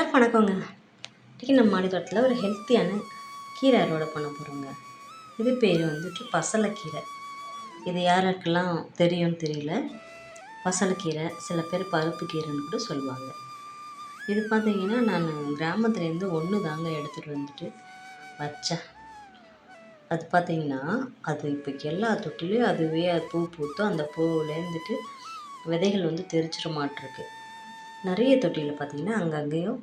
எல்லாருக்கும் வணக்கங்க. இன்றைக்கி நம்ம மாடி தோட்டத்தில் ஒரு ஹெல்த்தியான கீரை அறுவடை பண்ண போகிறோங்க இது பேர் வந்துட்டு பசலைக்கீரை. இது யாருக்கெல்லாம் தெரியும்னு தெரியல. பசலைக்கீரை சில பேர் பருப்பு கீரைன்னு கூட சொல்லுவாங்க. இது பார்த்தீங்கன்னா நான் கிராமத்துலேருந்து ஒன்று தாங்க எடுத்துகிட்டு வந்துட்டு வச்சேன். அது பார்த்தீங்கன்னா அது இப்போ எல்லா தொட்டிலையும் அதுவே அது பூ பூத்தோ அந்த பூவுலேருந்துட்டு விதைகள் வந்து தெரிச்சிட மாட்டிருக்கு. நிறைய தொட்டியில் பார்த்தீங்கன்னா அங்கங்கேயும்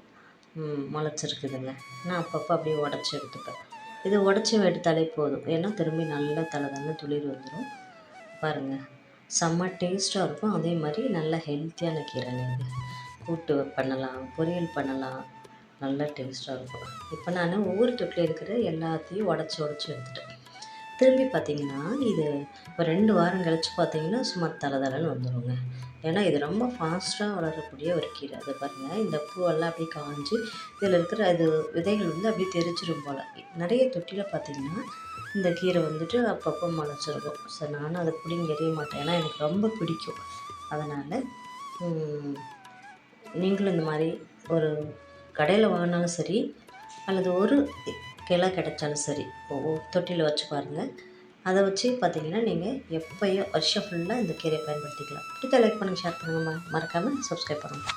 முளைச்சிருக்குதுங்க. நான் அப்பப்போ அப்படியே உடச்சி எடுத்துப்பேன். இது உடச்சி எடுத்தாலே போதும். ஏன்னா திரும்பி நல்லா தலை தலை துளிர் வந்துடும் பாருங்கள் செம்ம டேஸ்ட்டாக இருக்கும். அதே மாதிரி நல்ல ஹெல்த்தியான கீரைங்க இது. கூட்டு பண்ணலாம் பொரியல் பண்ணலாம். நல்லா டேஸ்ட்டாக இருக்கும். இப்போ நான் ஒவ்வொரு தொட்டில் இருக்கிற எல்லாத்தையும் உடச்சி உடச்சி எடுத்துட்டேன். திரும்பி பார்த்திங்கன்னா இது ஒரு ரெண்டு வாரம் கழித்து பார்த்திங்கன்னா சும்மா தலை தலைன்னு வந்துடுங்க ஏன்னா இது ரொம்ப ஃபாஸ்ட்டாக வளரக்கூடிய ஒரு கீரை. அது பாருங்கள் இந்த பூவெல்லாம் அப்படியே காஞ்சி இதில் இருக்கிற அது விதைகள் வந்து அப்படியே தெரிச்சிடும் போல். நிறைய தொட்டியில் பார்த்தீங்கன்னா இந்த கீரை வந்துட்டு அப்பப்போ முளைச்சிருக்கும். சரி நானும் அதை பிடிங்கி எறிய மாட்டேன். ஏன்னா எனக்கு ரொம்ப பிடிக்கும். அதனால் நீங்களும் இந்த மாதிரி ஒரு கடையில் வாங்கினாலும் சரி அல்லது ஒரு கிளை கிடைச்சாலும் சரி தொட்டியில் வச்சு பாருங்கள் அதை வச்சு பார்த்தீங்கன்னா நீங்கள் எப்போயோ வருஷம் ஃபுல்லாக இந்த கீரையை பயன்படுத்திக்கலாம். பிடித்த லைக் பண்ணுங்கள் ஷேர் பண்ணுங்கள் மறக்காமல் சப்ஸ்கிரைப் பண்ணுங்கள்